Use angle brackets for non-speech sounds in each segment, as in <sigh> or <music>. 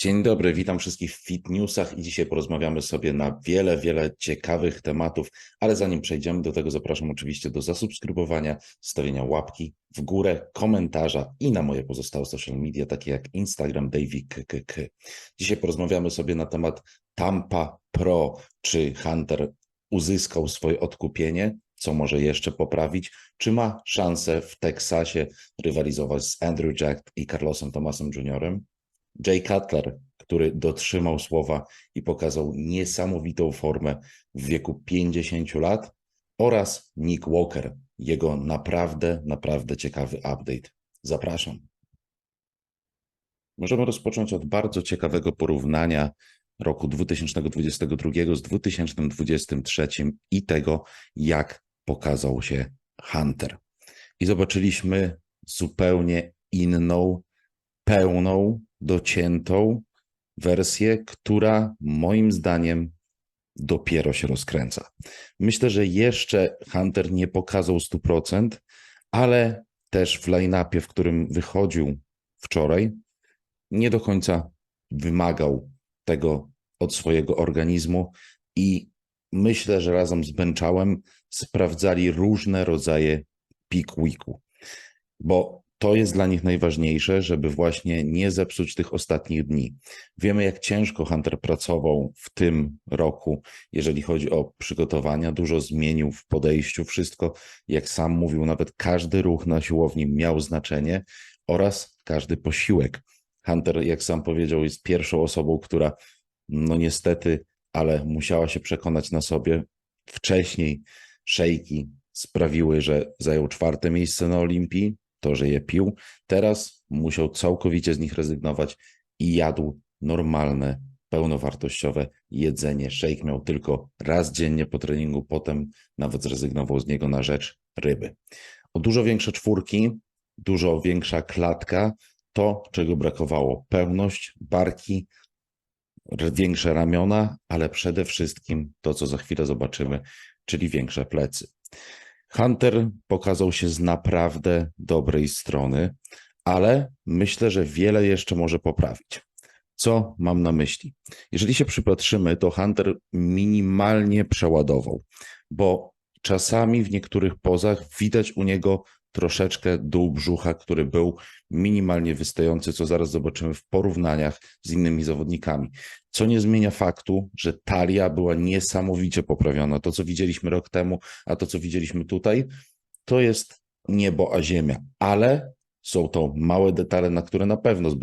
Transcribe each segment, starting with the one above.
Dzień dobry, witam wszystkich w Fit Newsach i dzisiaj porozmawiamy sobie na wiele, wiele ciekawych tematów, ale zanim przejdziemy do tego, zapraszam oczywiście do zasubskrybowania, stawienia łapki w górę, komentarza i na moje pozostałe social media, takie jak Instagram, DavyKKK. Dzisiaj porozmawiamy sobie na temat Tampa Pro, czy Hunter uzyskał swoje odkupienie, co może jeszcze poprawić, czy ma szansę w Teksasie rywalizować z Andrew Jack i Carlosem Thomasem Jr., Jay Cutler, który dotrzymał słowa i pokazał niesamowitą formę w wieku 50 lat, oraz Nick Walker, jego naprawdę, naprawdę ciekawy update. Zapraszam. Możemy rozpocząć od bardzo ciekawego porównania roku 2022 z 2023 i tego, jak pokazał się Hunter. I zobaczyliśmy zupełnie inną, pełną, dociętą wersję, która moim zdaniem dopiero się rozkręca. Myślę, że jeszcze Hunter nie pokazał 100%, ale też w line-upie, w którym wychodził wczoraj, nie do końca wymagał tego od swojego organizmu i myślę, że razem z Benchałem sprawdzali różne rodzaje peak weeku, bo to jest dla nich najważniejsze, żeby właśnie nie zepsuć tych ostatnich dni. Wiemy, jak ciężko Hunter pracował w tym roku, jeżeli chodzi o przygotowania, dużo zmienił w podejściu, wszystko, jak sam mówił, nawet każdy ruch na siłowni miał znaczenie oraz każdy posiłek. Hunter, jak sam powiedział, jest pierwszą osobą, która, no niestety, ale musiała się przekonać na sobie wcześniej. Szejki sprawiły, że zajął czwarte miejsce na Olimpii, to, że je pił. Teraz musiał całkowicie z nich rezygnować i jadł normalne, pełnowartościowe jedzenie. Shake miał tylko raz dziennie po treningu, potem nawet zrezygnował z niego na rzecz ryby. O dużo większe czwórki, dużo większa klatka, to czego brakowało. Pełność, barki, większe ramiona, ale przede wszystkim to, co za chwilę zobaczymy, czyli większe plecy. Hunter pokazał się z naprawdę dobrej strony, ale myślę, że wiele jeszcze może poprawić. Co mam na myśli? Jeżeli się przypatrzymy, to Hunter minimalnie przeładował, bo czasami w niektórych pozach widać u niego troszeczkę dół brzucha, który był minimalnie wystający, co zaraz zobaczymy w porównaniach z innymi zawodnikami. Co nie zmienia faktu, że talia była niesamowicie poprawiona. To, co widzieliśmy rok temu, a to, co widzieliśmy tutaj, to jest niebo a ziemia. Ale są to małe detale, na które na pewno z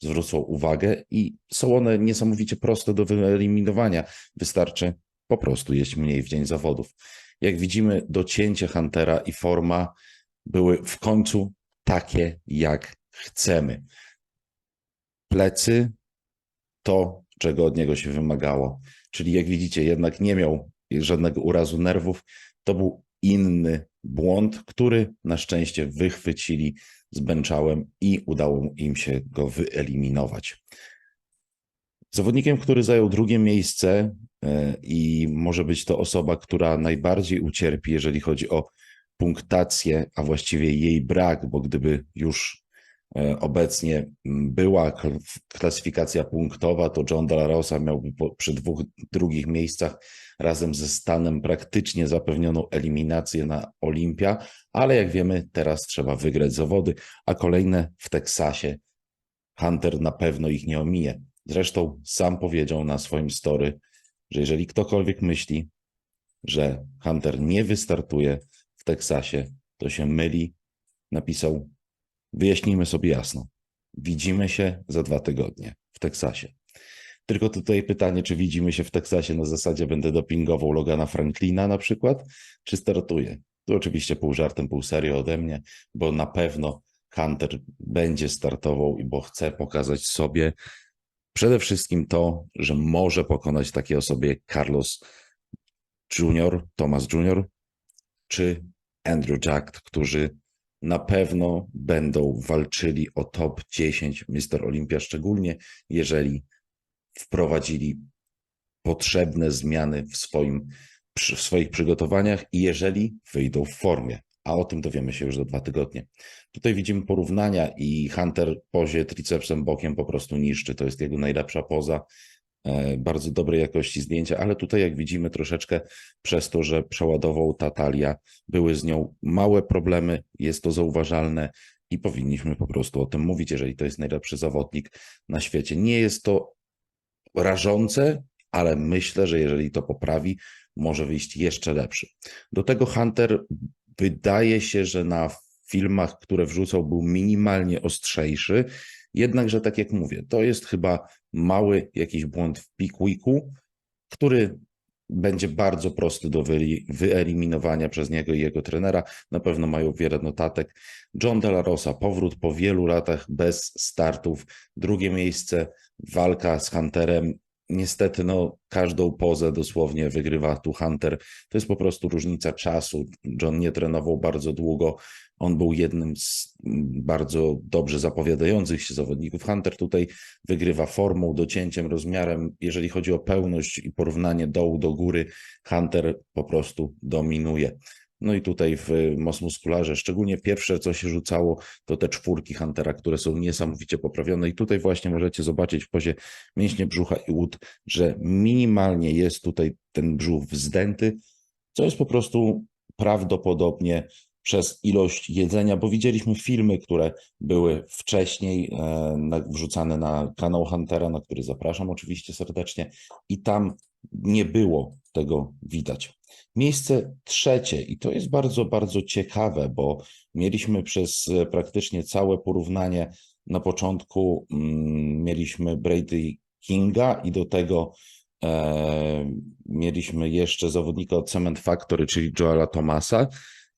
zwrócą uwagę i są one niesamowicie proste do wyeliminowania. Wystarczy po prostu jeść mniej w dzień zawodów. Jak widzimy, docięcie Huntera i forma były w końcu takie, jak chcemy. Plecy to, czego od niego się wymagało. Czyli jak widzicie, jednak nie miał żadnego urazu nerwów. To był inny błąd, który na szczęście wychwycili z Benchałem i udało im się go wyeliminować. Zawodnikiem, który zajął drugie miejsce e, i może być to osoba, która najbardziej ucierpi, jeżeli chodzi o punktację, a właściwie jej brak, bo gdyby już e, obecnie była klasyfikacja punktowa, to John De Rosa miałby przy dwóch drugich miejscach razem ze Stanem praktycznie zapewnioną eliminację na Olimpia, ale jak wiemy, teraz trzeba wygrać zawody, a kolejne w Teksasie. Hunter na pewno ich nie omije. Zresztą sam powiedział na swoim story, że jeżeli ktokolwiek myśli, że Hunter nie wystartuje w Teksasie, to się myli. Napisał: Wyjaśnijmy sobie jasno. Widzimy się za dwa tygodnie w Teksasie. Tylko tutaj pytanie, czy widzimy się w Teksasie na zasadzie będę dopingował Logana Franklina na przykład, czy startuję? To oczywiście pół żartem, pół serio ode mnie, bo na pewno Hunter będzie startował i bo chce pokazać sobie przede wszystkim to, że może pokonać takie osoby jak Carlos Junior, Thomas Junior, czy Andrew Jack, którzy na pewno będą walczyli o top 10 Mister Olympia, szczególnie jeżeli wprowadzili potrzebne zmiany w, swoim, w swoich przygotowaniach i jeżeli wyjdą w formie. a o tym dowiemy się już za dwa tygodnie. Tutaj widzimy porównania i Hunter pozie tricepsem bokiem po prostu niszczy. To jest jego najlepsza poza. E, bardzo dobrej jakości zdjęcia, ale tutaj jak widzimy troszeczkę przez to, że przeładował ta talia, były z nią małe problemy, jest to zauważalne i powinniśmy po prostu o tym mówić, jeżeli to jest najlepszy zawodnik na świecie. Nie jest to rażące, ale myślę, że jeżeli to poprawi, może wyjść jeszcze lepszy. Do tego Hunter wydaje się, że na filmach, które wrzucał, był minimalnie ostrzejszy. Jednakże, tak jak mówię, to jest chyba mały jakiś błąd w Pickwiku, który będzie bardzo prosty do wyeliminowania przez niego i jego trenera. Na pewno mają wiele notatek. John De La Rosa, powrót po wielu latach bez startów. Drugie miejsce, walka z Hunterem niestety no, każdą pozę dosłownie wygrywa tu Hunter. To jest po prostu różnica czasu. John nie trenował bardzo długo. On był jednym z bardzo dobrze zapowiadających się zawodników. Hunter tutaj wygrywa formą, docięciem, rozmiarem. Jeżeli chodzi o pełność i porównanie dołu do góry, Hunter po prostu dominuje. No i tutaj w most muskularze, szczególnie pierwsze, co się rzucało, to te czwórki Huntera, które są niesamowicie poprawione. I tutaj właśnie możecie zobaczyć w pozie mięśnie brzucha i łód, że minimalnie jest tutaj ten brzuch wzdęty, co jest po prostu prawdopodobnie przez ilość jedzenia, bo widzieliśmy filmy, które były wcześniej e, wrzucane na kanał Huntera, na który zapraszam oczywiście serdecznie, i tam nie było tego widać. Miejsce trzecie, i to jest bardzo, bardzo ciekawe, bo mieliśmy przez e, praktycznie całe porównanie na początku, mm, mieliśmy Brady Kinga i do tego e, mieliśmy jeszcze zawodnika od Cement Factory, czyli Joela Thomasa,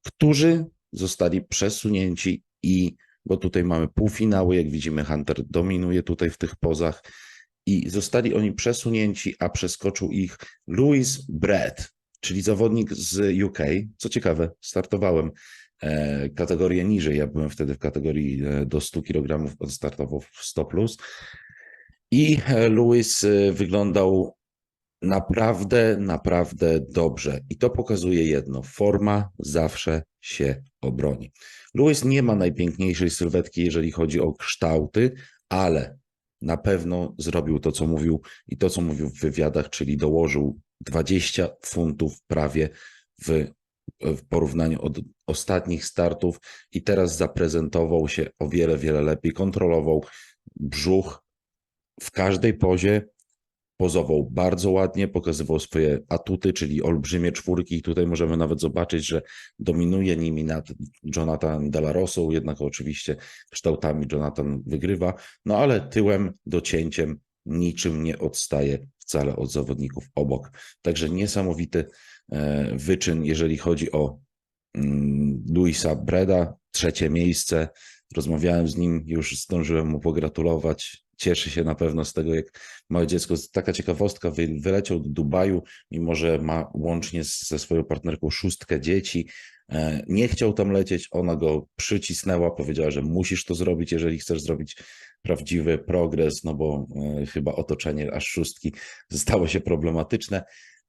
którzy zostali przesunięci i bo tutaj mamy półfinały, jak widzimy Hunter dominuje tutaj w tych pozach i zostali oni przesunięci, a przeskoczył ich Louis Brett, czyli zawodnik z UK. Co ciekawe, startowałem e, kategorię niżej. Ja byłem wtedy w kategorii e, do 100 kg, on startował w 100 plus. I e, Louis wyglądał naprawdę, naprawdę dobrze. I to pokazuje jedno: forma zawsze się obroni. Louis nie ma najpiękniejszej sylwetki, jeżeli chodzi o kształty, ale na pewno zrobił to, co mówił i to, co mówił w wywiadach, czyli dołożył 20 funtów prawie w, w porównaniu od ostatnich startów i teraz zaprezentował się o wiele, wiele lepiej. Kontrolował brzuch w każdej pozie, pozował bardzo ładnie, pokazywał swoje atuty, czyli olbrzymie czwórki. I tutaj możemy nawet zobaczyć, że dominuje nimi nad Jonathan Delarosą, jednak oczywiście kształtami Jonathan wygrywa, no ale tyłem, docięciem niczym nie odstaje wcale od zawodników obok. Także niesamowity e, wyczyn, jeżeli chodzi o mm, Luisa Breda, trzecie miejsce. Rozmawiałem z nim, już zdążyłem mu pogratulować. Cieszy się na pewno z tego, jak małe dziecko. Taka ciekawostka, wyleciał do Dubaju, mimo że ma łącznie ze swoją partnerką szóstkę dzieci. E, nie chciał tam lecieć, ona go przycisnęła, powiedziała, że musisz to zrobić, jeżeli chcesz zrobić prawdziwy progres, no bo e, chyba otoczenie aż szóstki <laughs> stało się problematyczne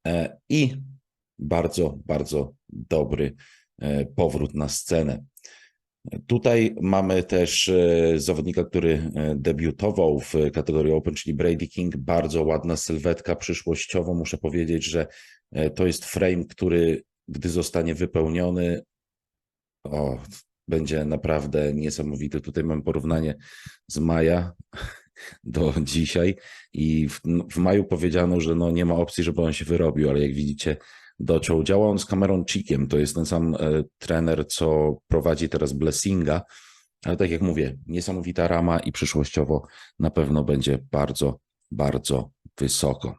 e, i bardzo, bardzo dobry powrót na scenę. Tutaj mamy też zawodnika, który debiutował w kategorii Open, czyli Brady King. Bardzo ładna sylwetka przyszłościowo. Muszę powiedzieć, że to jest frame, który gdy zostanie wypełniony, o, będzie naprawdę niesamowity. Tutaj mam porównanie z maja do dzisiaj i w, w, maju powiedziano, że no nie ma opcji, żeby on się wyrobił, ale jak widzicie dociął. Działa on z Cameron Chickiem, to jest ten sam e, trener, co prowadzi teraz Blessinga, ale tak jak mówię, niesamowita rama i przyszłościowo na pewno będzie bardzo, bardzo wysoko.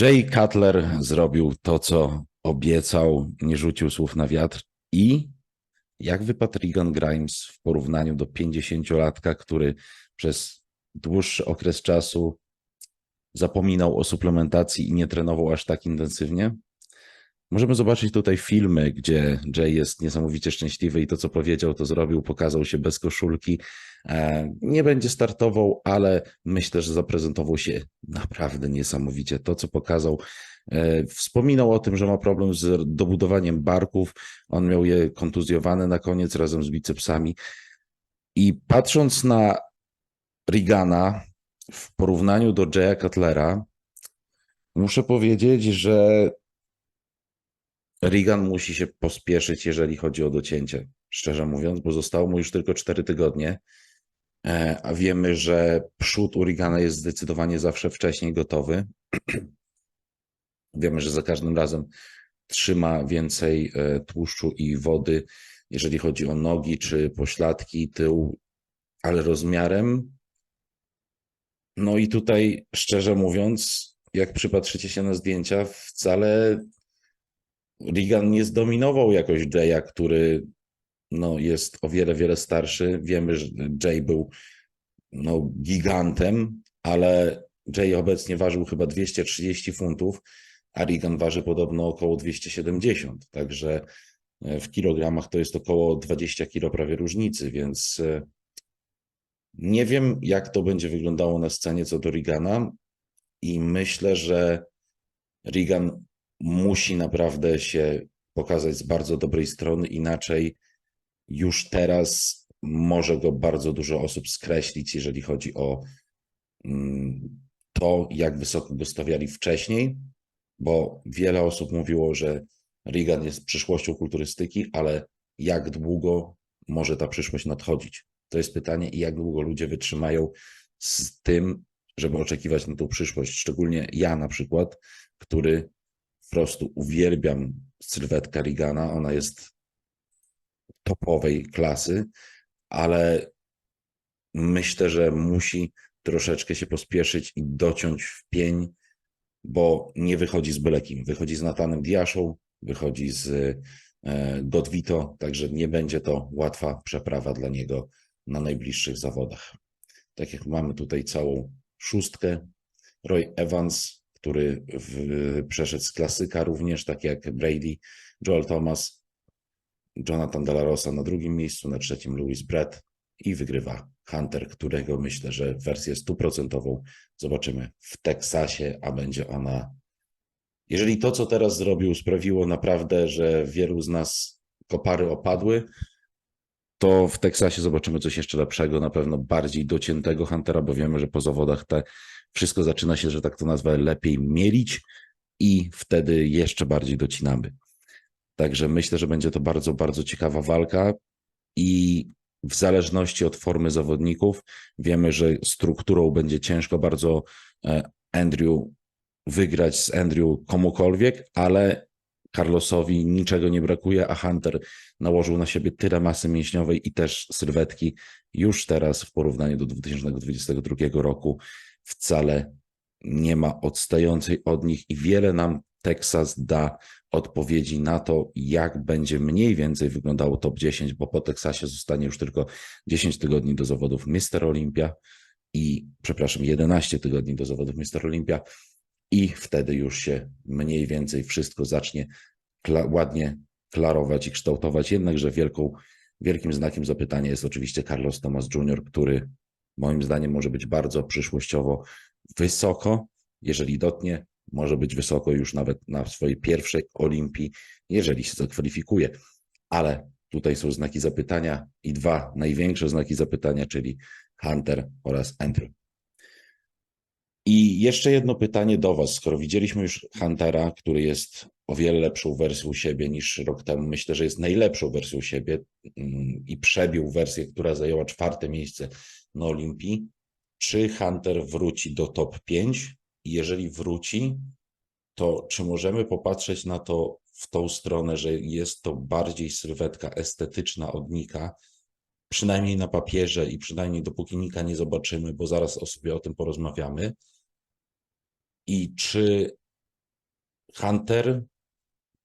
Jay Cutler zrobił to, co obiecał, nie rzucił słów na wiatr i jak wypadł Regan Grimes w porównaniu do 50-latka, który przez dłuższy okres czasu zapominał o suplementacji i nie trenował aż tak intensywnie? Możemy zobaczyć tutaj filmy, gdzie Jay jest niesamowicie szczęśliwy i to, co powiedział, to zrobił, pokazał się bez koszulki. E, Nie będzie startował, ale myślę, że zaprezentował się naprawdę niesamowicie. To, co pokazał, e, wspominał o tym, że ma problem z dobudowaniem barków. On miał je kontuzjowane na koniec razem z bicepsami. I patrząc na Rigana w porównaniu do Jaya Cutlera, muszę powiedzieć, że Regan musi się pospieszyć, jeżeli chodzi o docięcie, szczerze mówiąc, bo zostało mu już tylko 4 tygodnie, e, a wiemy, że przód u Regana jest zdecydowanie zawsze wcześniej gotowy. <clears throat> Wiemy, że za każdym razem trzyma więcej e, tłuszczu i wody, jeżeli chodzi o nogi czy pośladki, tył, ale rozmiarem. No i tutaj, szczerze mówiąc, jak przypatrzycie się na zdjęcia, wcale Regan nie zdominował jakoś Jaya, który no, jest o wiele, wiele starszy. Wiemy, że Jay był no, gigantem, ale Jay obecnie ważył chyba 230 funtów, a Regan waży podobno około 270. Także e, w kilogramach to jest około 20 kilo prawie różnicy, więc e, nie wiem, jak to będzie wyglądało na scenie co do Regana i myślę, że Regan musi naprawdę się pokazać z bardzo dobrej strony, inaczej już teraz może go bardzo dużo osób skreślić, jeżeli chodzi o mm, to, jak wysoko go stawiali wcześniej, bo wiele osób mówiło, że Reagan jest przyszłością kulturystyki, ale jak długo może ta przyszłość nadchodzić? To jest pytanie, i jak długo ludzie wytrzymają z tym, żeby oczekiwać na tą przyszłość. Szczególnie ja na przykład, który po prostu uwielbiam sylwetkę Rigana. Ona jest topowej klasy, ale myślę, że musi troszeczkę się pospieszyć i dociąć w pień, bo nie wychodzi z byle kim. Wychodzi z Natanem Diaszą, wychodzi z e, Godwito, także nie będzie to łatwa przeprawa dla niego na najbliższych zawodach. Tak jak mamy tutaj całą szóstkę, Roy Evans, który w, przeszedł z klasyka również, tak jak Brady, Joel Thomas, Jonathan De La Rosa na drugim miejscu, na trzecim Louis Brett i wygrywa Hunter, którego myślę, że wersję stuprocentową zobaczymy w Teksasie, a będzie ona. Jeżeli to, co teraz zrobił, sprawiło naprawdę, że wielu z nas kopary opadły, to w Teksasie zobaczymy coś jeszcze lepszego, na pewno bardziej dociętego Huntera, bo wiemy, że po zawodach te wszystko zaczyna się, że tak to nazwę, lepiej mielić i wtedy jeszcze bardziej docinamy. Także myślę, że będzie to bardzo, bardzo ciekawa walka i w zależności od formy zawodników wiemy, że strukturą będzie ciężko bardzo e, Andrew wygrać z Andrew komukolwiek, ale Carlosowi niczego nie brakuje, a Hunter nałożył na siebie tyle masy mięśniowej i też sylwetki już teraz w porównaniu do 2022 roku wcale nie ma odstającej od nich i wiele nam Teksas da odpowiedzi na to, jak będzie mniej więcej wyglądało top 10, bo po Teksasie zostanie już tylko 10 tygodni do zawodów Mister Olympia i, przepraszam, 11 tygodni do zawodów Mister Olympia i wtedy już się mniej więcej wszystko zacznie kla ładnie klarować i kształtować. Jednakże wielką, wielkim znakiem zapytania jest oczywiście Carlos Thomas Jr., który moim zdaniem może być bardzo przyszłościowo wysoko. Jeżeli dotnie, może być wysoko już nawet na swojej pierwszej Olimpii, jeżeli się zakwalifikuje. Ale tutaj są znaki zapytania i dwa największe znaki zapytania, czyli Hunter oraz Andrew. I jeszcze jedno pytanie do Was. Skoro widzieliśmy już Huntera, który jest o wiele lepszą wersją siebie niż rok temu, myślę, że jest najlepszą wersją siebie mm, i przebił wersję, która zajęła czwarte miejsce na Olimpii. Czy Hunter wróci do top 5? I jeżeli wróci, to czy możemy popatrzeć na to w tą stronę, że jest to bardziej sylwetka estetyczna od Nika, przynajmniej na papierze i przynajmniej dopóki Nika nie zobaczymy, bo zaraz o sobie o tym porozmawiamy. I czy Hunter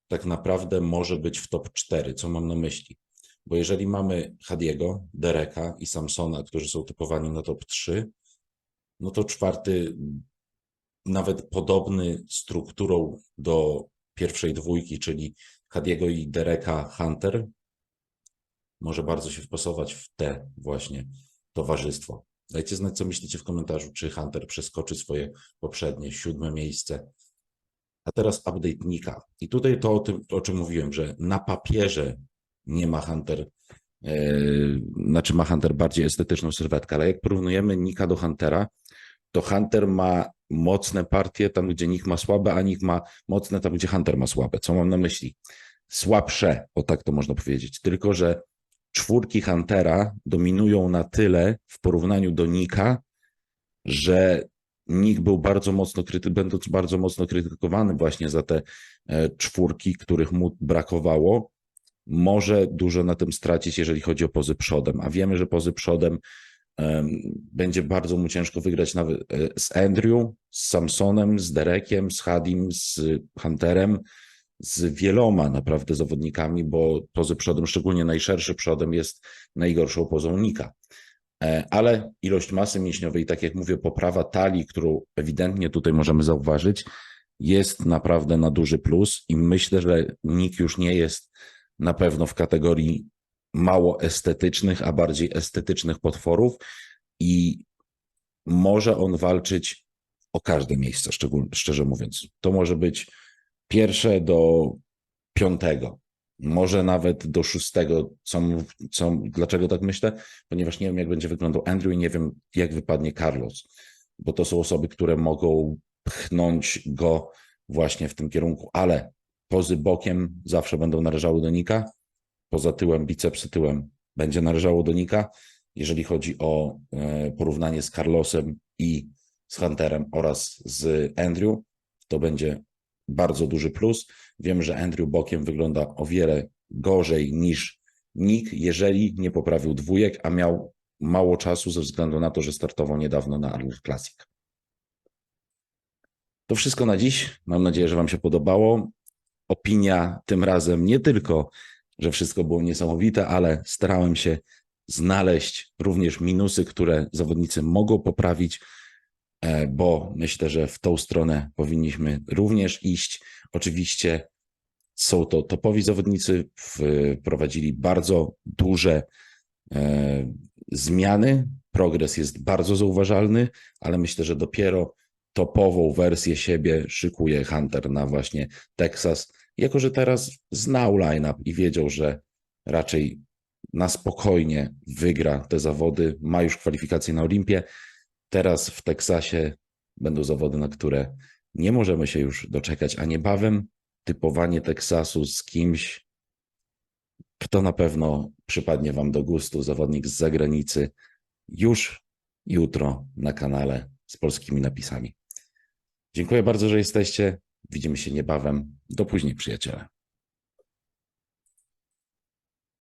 tak naprawdę może być w top 4? Co mam na myśli? Bo jeżeli mamy Hadiego, Dereka i Samsona, którzy są typowani na top 3, no to czwarty, nawet podobny strukturą do pierwszej dwójki, czyli Hadiego i Dereka Hunter, może bardzo się wpasować w te właśnie towarzystwo. Dajcie znać, co myślicie w komentarzu, czy Hunter przeskoczy swoje poprzednie siódme miejsce. A teraz update Nika. I tutaj to o tym, o czym mówiłem, że na papierze nie ma Hunter, yy, znaczy ma Hunter bardziej estetyczną sylwetkę, ale jak porównujemy Nika do Huntera, to Hunter ma mocne partie tam, gdzie Nick ma słabe, a Nick ma mocne tam, gdzie Hunter ma słabe. Co mam na myśli? Słabsze, o tak to można powiedzieć. Tylko, że czwórki Huntera dominują na tyle w porównaniu do Nika, że Nick był bardzo mocno kryty, będąc bardzo mocno krytykowany właśnie za te e, czwórki, których mu brakowało, może dużo na tym stracić, jeżeli chodzi o pozy przodem. A wiemy, że pozy przodem em, będzie bardzo mu ciężko wygrać nawet e, z Andrew, z Samsonem, z Derekiem, z Hadim, z Hunterem, z wieloma naprawdę zawodnikami, bo pozy przodem, szczególnie najszerszy przodem jest najgorszą pozą Nika. E, Ale ilość masy mięśniowej, tak jak mówię, poprawa talii, którą ewidentnie tutaj możemy zauważyć, jest naprawdę na duży plus i myślę, że Nick już nie jest na pewno w kategorii mało estetycznych, a bardziej estetycznych potworów i może on walczyć o każde miejsce, szczerze mówiąc. To może być pierwsze do piątego, może nawet do szóstego. Co, co, dlaczego tak myślę? Ponieważ nie wiem, jak będzie wyglądał Andrew i nie wiem, jak wypadnie Carlos, bo to są osoby, które mogą pchnąć go właśnie w tym kierunku, ale pozy bokiem zawsze będą należały do Nika, poza tyłem, bicepsy tyłem będzie należało do Nika. Jeżeli chodzi o e, porównanie z Carlosem i z Hunterem oraz z Andrew, to będzie bardzo duży plus. Wiem, że Andrew bokiem wygląda o wiele gorzej niż Nick, jeżeli nie poprawił dwójek, a miał mało czasu ze względu na to, że startował niedawno na Arnold Classic. To wszystko na dziś. Mam nadzieję, że Wam się podobało. Opinia tym razem nie tylko, że wszystko było niesamowite, ale starałem się znaleźć również minusy, które zawodnicy mogą poprawić, bo myślę, że w tą stronę powinniśmy również iść. Oczywiście są to topowi zawodnicy, wprowadzili bardzo duże e, zmiany. Progres jest bardzo zauważalny, ale myślę, że dopiero topową wersję siebie szykuje Hunter na właśnie Texas. Jako, że teraz znał line-up i wiedział, że raczej na spokojnie wygra te zawody, ma już kwalifikacje na Olimpię. Teraz w Teksasie będą zawody, na które nie możemy się już doczekać, a niebawem typowanie Teksasu z kimś, kto na pewno przypadnie Wam do gustu, zawodnik z zagranicy, już jutro na kanale z polskimi napisami. Dziękuję bardzo, że jesteście. Widzimy się niebawem. Do później, przyjaciele.